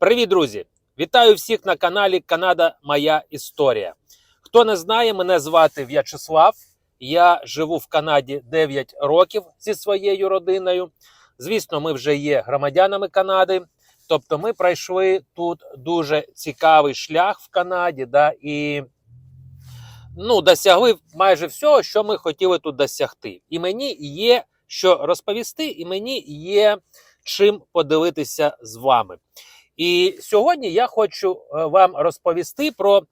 Привіт, друзі! Вітаю всіх на каналі Канада Моя Історія. Хто не знає, мене звати В'ячеслав. Я живу в Канаді 9 років зі своєю родиною. Звісно, ми вже є громадянами Канади. Тобто, ми пройшли тут дуже цікавий шлях в Канаді, да, і ну, досягли майже всього, що ми хотіли тут досягти. І мені є що розповісти, і мені є чим поділитися з вами. І сьогодні я хочу е, вам розповісти про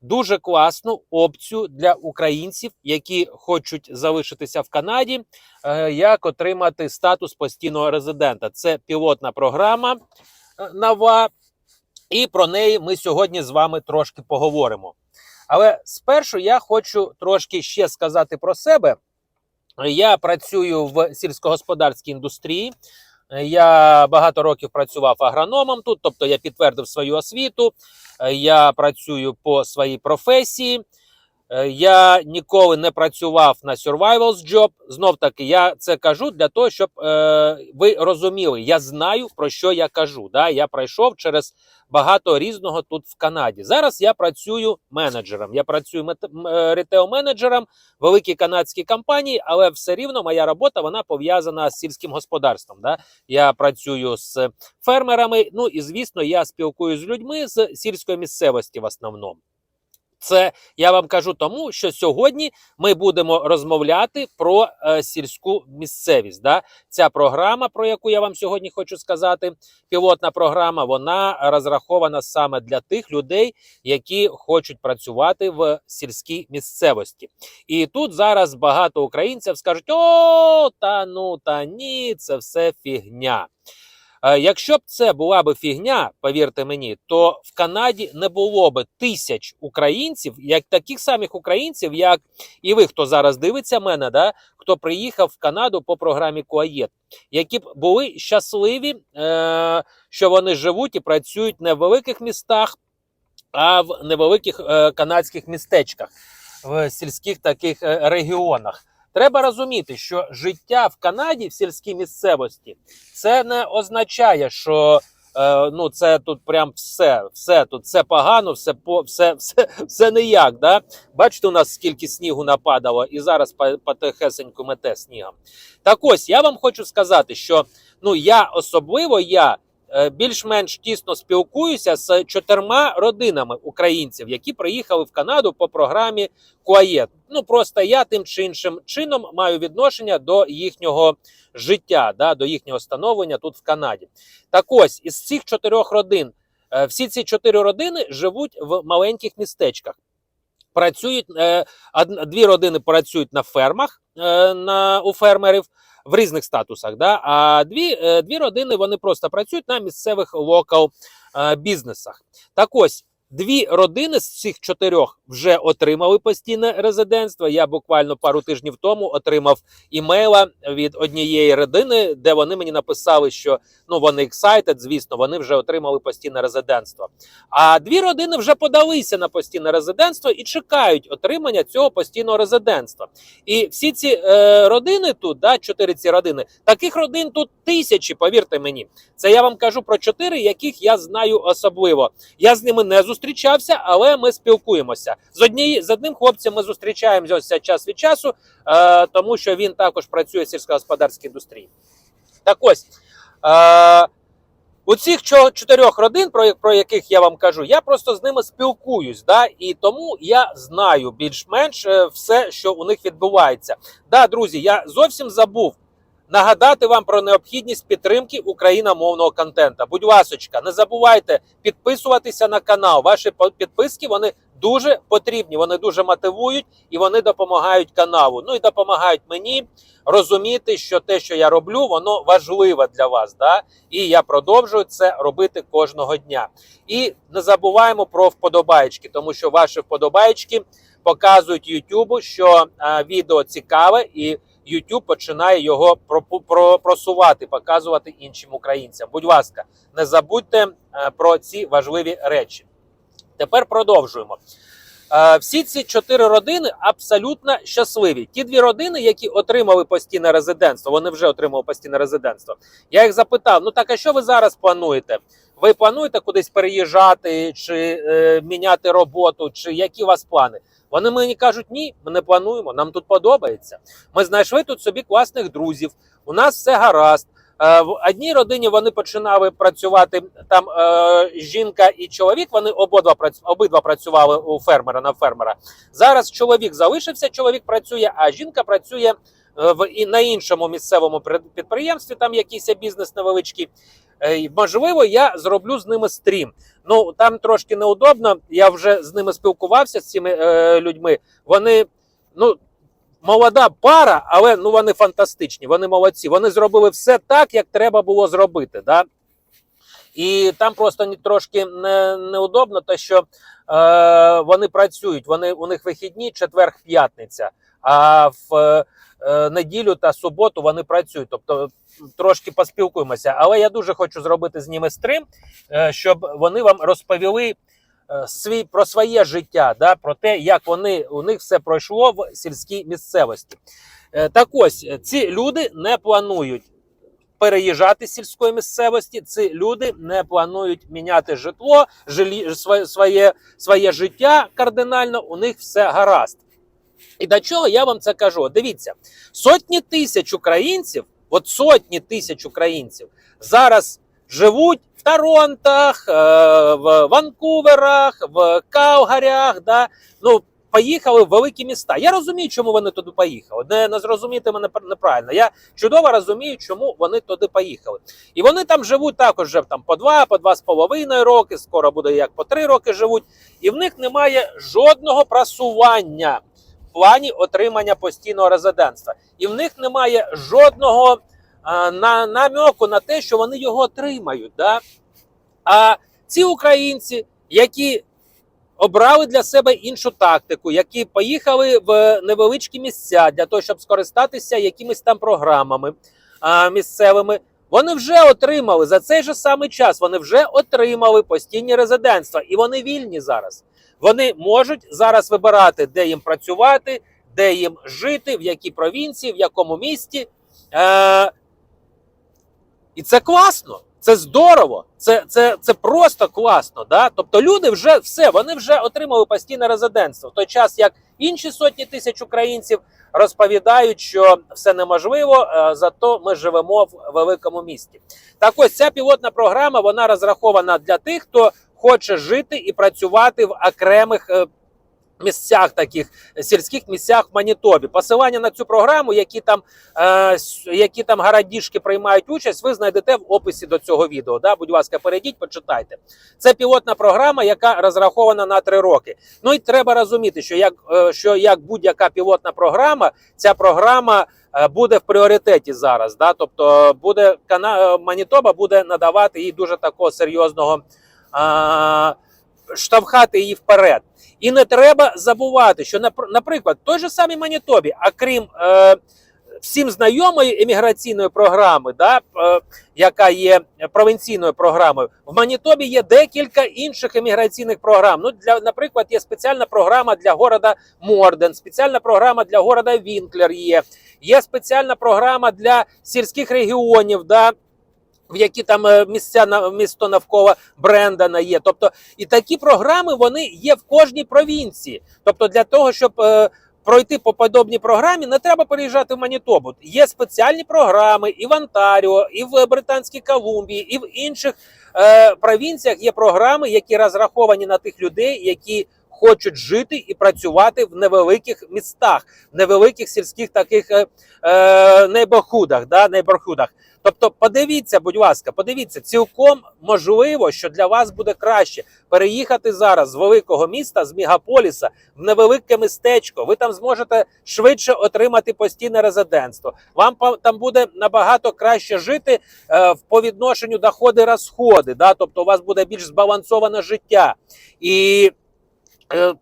дуже класну опцію для українців, які хочуть залишитися в Канаді, е, як отримати статус постійного резидента. Це пілотна програма е, нова, і про неї ми сьогодні з вами трошки поговоримо. Але спершу я хочу трошки ще сказати про себе. Я працюю в сільськогосподарській індустрії. Я багато років працював агрономом тут, тобто я підтвердив свою освіту. Я працюю по своїй професії. Я ніколи не працював на survival's job. Знов таки, я це кажу для того, щоб е, ви розуміли, я знаю про що я кажу. Да? Я пройшов через багато різного тут в Канаді. Зараз я працюю менеджером. Я працюю ретейл-менеджером в великій канадській компанії, але все рівно моя робота вона пов'язана з сільським господарством. Да? Я працюю з фермерами. Ну і звісно, я спілкуюся з людьми з сільської місцевості в основному. Це я вам кажу тому, що сьогодні ми будемо розмовляти про е, сільську місцевість. Да? Ця програма, про яку я вам сьогодні хочу сказати, пілотна програма, вона розрахована саме для тих людей, які хочуть працювати в сільській місцевості. І тут зараз багато українців скажуть: о, та ну та ні, це все фігня. Е, Якщо б це була б фігня, повірте мені, то в Канаді не було б тисяч українців, як таких самих українців, як і ви, хто зараз дивиться мене, да, хто приїхав в Канаду по програмі Куаєт, які б були щасливі, е, що вони живуть і працюють не в великих містах, а в невеликих е, канадських містечках, в сільських таких е, регіонах. Треба розуміти, що життя в Канаді в сільській місцевості це не означає, що е, ну це тут прям все, все тут все погано, все по все, все, все ніяк. Да? Бачите, у нас скільки снігу нападало, і зараз по- потихесеньку мете снігом. Так ось я вам хочу сказати, що ну я особливо я. Е, Більш-менш тісно спілкуюся з чотирма родинами українців, які приїхали в Канаду по програмі Куаєт. Ну просто я тим чи іншим чином маю відношення до їхнього життя, да, до їхнього становлення тут в Канаді. Так ось із цих чотирьох родин, е, всі ці чотири родини живуть в маленьких містечках. Працюють е, дві родини працюють на фермах на, у фермерів в різних статусах. Да? А дві, е, дві родини вони просто працюють на місцевих локал е, бізнесах. Так ось. Дві родини з цих чотирьох вже отримали постійне резидентство. Я буквально пару тижнів тому отримав імейла від однієї родини, де вони мені написали, що ну вони excited, звісно, вони вже отримали постійне резидентство. А дві родини вже подалися на постійне резидентство і чекають отримання цього постійного резидентства. І всі ці е, родини тут, да, чотири ці родини, таких родин тут тисячі, повірте мені. Це я вам кажу про чотири, яких я знаю особливо. Я з ними не зустрічався, але ми спілкуємося. З однією з одним хлопцем ми зустрічаємося час від часу, е, тому що він також працює в сільськогосподарській індустрії. Так ось. Е, у цих чотирьох родин, про, про яких я вам кажу, я просто з ними спілкуюсь, да, і тому я знаю більш-менш е, все, що у них відбувається. Да, друзі, я зовсім забув нагадати вам про необхідність підтримки україномовного контента. Будь ласочка, не забувайте підписуватися на канал. Ваші підписки вони дуже потрібні, вони дуже мотивують і вони допомагають каналу. Ну і допомагають мені розуміти, що те, що я роблю, воно важливе для вас. Да? І я продовжую це робити кожного дня. І не забуваємо про вподобаєчки, тому що ваші вподобаєчки показують Ютубу, що е, відео цікаве, і YouTube починає його про- просувати, показувати іншим українцям. Будь ласка, не забудьте е, про ці важливі речі. Тепер продовжуємо. Е, Всі ці чотири родини абсолютно щасливі. Ті дві родини, які отримали постійне резидентство, вони вже отримали постійне резидентство. Я їх запитав: ну так, а що ви зараз плануєте? Ви плануєте кудись переїжджати чи е, міняти роботу, чи які у вас плани? Вони мені кажуть, ні, ми не плануємо, нам тут подобається. Ми знайшли тут собі класних друзів. У нас все гаразд. Е, В одній родині вони починали працювати там е, жінка і чоловік. Вони обидва обидва працювали у фермера на фермера. Зараз чоловік залишився, чоловік працює, а жінка працює е, в і на іншому місцевому при- підприємстві. Там якийсь бізнес невеличкий. Е, Можливо, я зроблю з ними стрім. Ну там трошки неудобно. Я вже з ними спілкувався з цими е, людьми. Вони ну молода пара, але ну вони фантастичні, вони молодці. Вони зробили все так, як треба було зробити. Да? І там просто трошки не, неудобно, те, що е, вони працюють. Вони у них вихідні, четвер, п'ятниця. А в е, е, неділю та суботу вони працюють. Тобто трошки поспілкуємося. Але я дуже хочу зробити з ними стрим, е, щоб вони вам розповіли свій про своє життя, да, про те, як вони у них все пройшло в сільській місцевості. Так ось ці люди не планують переїжджати з сільської місцевості. Ці люди не планують міняти житло, жилі, своє, своє, своє життя кардинально. У них все гаразд. І до чого я вам це кажу? Дивіться, сотні тисяч українців, от сотні тисяч українців зараз живуть в Торонтах, е, в Ванкуверах, в Калгарях. Да? Ну, поїхали в великі міста. Я розумію, чому вони туди поїхали. Не, не зрозумійте мене неправильно. Я чудово розумію, чому вони туди поїхали. І вони там живуть також вже там по два, по два з половиною роки, скоро буде як по три роки живуть. І в них немає жодного просування плані отримання постійного резидентства. І в них немає жодного а, на, на те, що вони його отримають. Да? А ці українці, які обрали для себе іншу тактику, які поїхали в невеличкі місця для того, щоб скористатися якимись там програмами а, місцевими. Вони вже отримали за цей же самий час. Вони вже отримали постійні резидентства, і вони вільні зараз. Вони можуть зараз вибирати, де їм працювати, де їм жити, в якій провінції, в якому місті. Е, і це класно, це здорово, це, це, це просто класно. Да? Тобто люди вже все, вони вже отримали постійне резидентство. В той час, як інші сотні тисяч українців розповідають, що все неможливо, е, зато ми живемо в великому місті. Так ось ця пілотна програма вона розрахована для тих, хто хоче жити і працювати в окремих. е, Місцях таких сільських місцях в Манітобі. Посилання на цю програму, які там е, які там гарадішки приймають участь, ви знайдете в описі до цього відео. Да? Будь ласка, перейдіть, почитайте. Це пілотна програма, яка розрахована на три роки. Ну і треба розуміти, що як, е, що як будь-яка пілотна програма, ця програма е, буде в пріоритеті зараз. Да? Тобто буде е, Манітоба буде надавати їй дуже такого серйозного. Штовхати її вперед. І не треба забувати, що напр- наприклад, той же самий Манітобі, а крім е, всім знайомої еміграційної програми, да, е, яка є провінційною програмою, в Манітобі є декілька інших еміграційних програм. Ну, для, наприклад, є спеціальна програма для города Морден, спеціальна програма для города Вінклер є, є спеціальна програма для сільських регіонів. Да, в які там е, місця на місто навколо Брендана є. Тобто, і такі програми вони є в кожній провінції. Тобто, для того, щоб е, пройти по подобній програмі, не треба переїжджати в Манітобу. Є спеціальні програми і в Онтаріо, і в Британській Колумбії, і в інших е, провінціях є програми, які розраховані на тих людей, які хочуть жити і працювати в невеликих містах, в невеликих сільських таких е, е, нейборхудах, да, нейборхудах. Тобто, подивіться, будь ласка, подивіться, цілком можливо, що для вас буде краще переїхати зараз з великого міста, з мегаполіса в невелике містечко. Ви там зможете швидше отримати постійне резидентство. Вам там буде набагато краще жити е, по відношенню доходи розходи. Да? Тобто, у вас буде більш збалансоване життя. І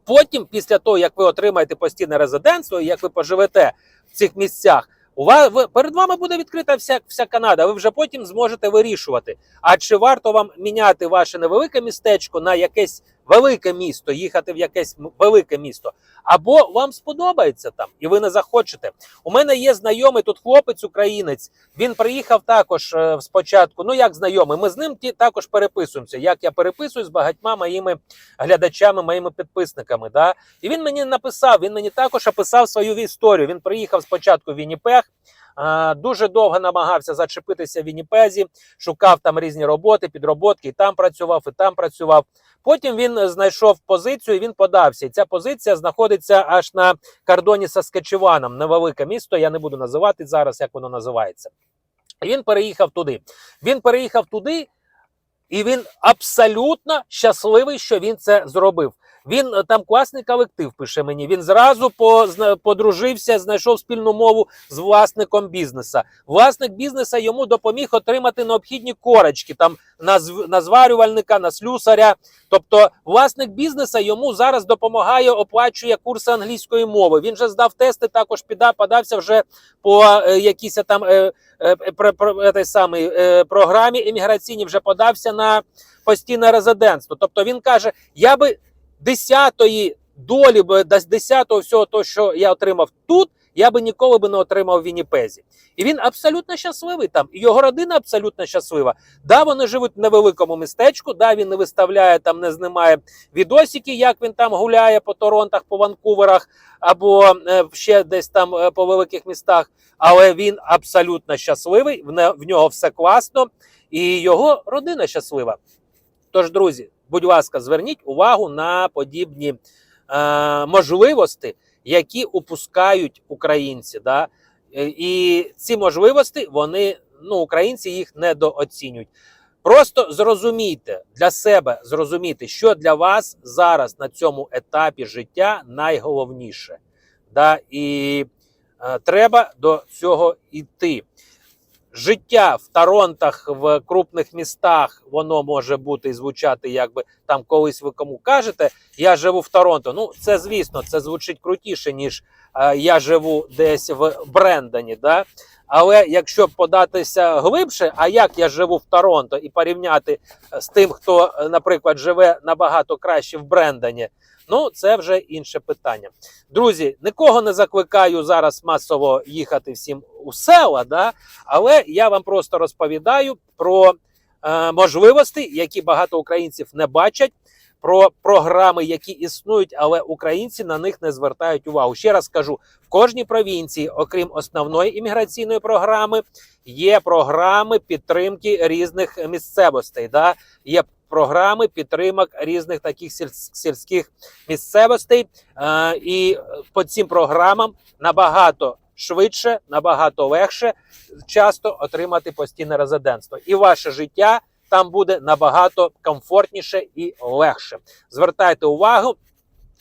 потім, після того, як ви отримаєте постійне резидентство, як ви поживете в цих місцях. У вас перед вами буде відкрита вся, вся Канада. Ви вже потім зможете вирішувати. А чи варто вам міняти ваше невелике містечко на якесь велике місто, їхати в якесь велике місто, або вам сподобається там, і ви не захочете. У мене є знайомий тут хлопець, українець. Він приїхав також е, спочатку. Ну як знайомий, ми з ним ті також переписуємося. Як я переписуюсь з багатьма моїми глядачами, моїми підписниками. Да? І він мені написав, він мені також описав свою історію. Він приїхав спочатку в Вінніпег, а, дуже довго намагався зачепитися в Вінніпезі, шукав там різні роботи, підроботки, і там працював, і там працював. Потім він е, знайшов позицію, і він подався. І ця позиція знаходиться аж на кордоні з Саскачеваном. Невелике місто, я не буду називати зараз, як воно називається. Він переїхав туди. Він переїхав туди, і він абсолютно щасливий, що він це зробив. Він е, там класний колектив пише мені. Він зразу подружився, знайшов спільну мову з власником бізнеса. Власник бізнеса йому допоміг отримати необхідні корочки там на, на зварювальника, на слюсаря. Тобто, власник бізнеса йому зараз допомагає, оплачує курси англійської мови. Він же здав тести, також піда, подався вже по е, якійсь там е, е, про, про, е, той самий, е, програмі імміграційній, вже подався на постійне резидентство. Тобто він каже: я би десятої долі, би, десятого всього того, що я отримав тут, я би ніколи би не отримав в Вінніпезі. І він абсолютно щасливий там. І його родина абсолютно щаслива. Да, вони живуть в невеликому містечку, да, він не виставляє там, не знімає відосики, як він там гуляє по Торонтах, по Ванкуверах або е, ще десь там е, по великих містах. Але він абсолютно щасливий, в, не, в нього все класно, і його родина щаслива. Тож, друзі, будь ласка, зверніть увагу на подібні е, можливості, які упускають українці. Да? Е, І ці можливості вони ну, українці їх недооцінюють. Просто зрозумійте для себе, зрозумійте, що для вас зараз на цьому етапі життя найголовніше. Да? І е, треба до цього йти. Життя в Торонтах, в крупних містах, воно може бути і звучати, якби там колись ви кому кажете, я живу в Торонто. Ну, це звісно, це звучить крутіше, ніж е, я живу десь в Брендані. Да? Але якщо податися глибше, а як я живу в Торонто, і порівняти е, з тим, хто, е, наприклад, живе набагато краще в Брендані, ну це вже інше питання. Друзі, нікого не закликаю зараз масово їхати всім у села, да? але я вам просто розповідаю про е, можливості, які багато українців не бачать. Про програми, які існують, але українці на них не звертають увагу. Ще раз кажу: в кожній провінції, окрім основної імміграційної програми, є програми підтримки різних місцевостей. Да? Є програми підтримок різних таких сільських місцевостей. Е, і по цим програмам набагато швидше, набагато легше часто отримати постійне резидентство. І ваше життя там буде набагато комфортніше і легше. Звертайте увагу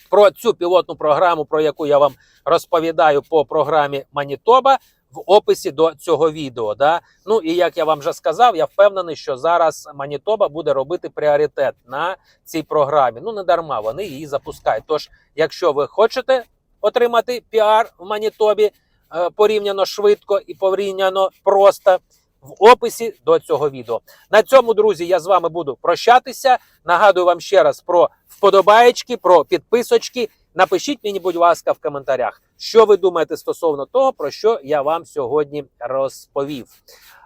про цю пілотну програму, про яку я вам розповідаю по програмі Манітоба. В описі до цього відео, да ну і як я вам вже сказав, я впевнений, що зараз Манітоба буде робити пріоритет на цій програмі. Ну не дарма вони її запускають. Тож, якщо ви хочете отримати піар в Манітобі е, порівняно швидко і порівняно просто, в описі до цього відео. На цьому, друзі, я з вами буду прощатися. Нагадую вам ще раз про вподобаєчки, про підписочки. Напишіть мені, будь ласка, в коментарях, що ви думаєте стосовно того, про що я вам сьогодні розповів.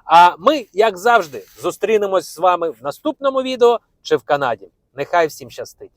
А ми, як завжди, зустрінемось з вами в наступному відео чи в Канаді. Нехай всім щастить!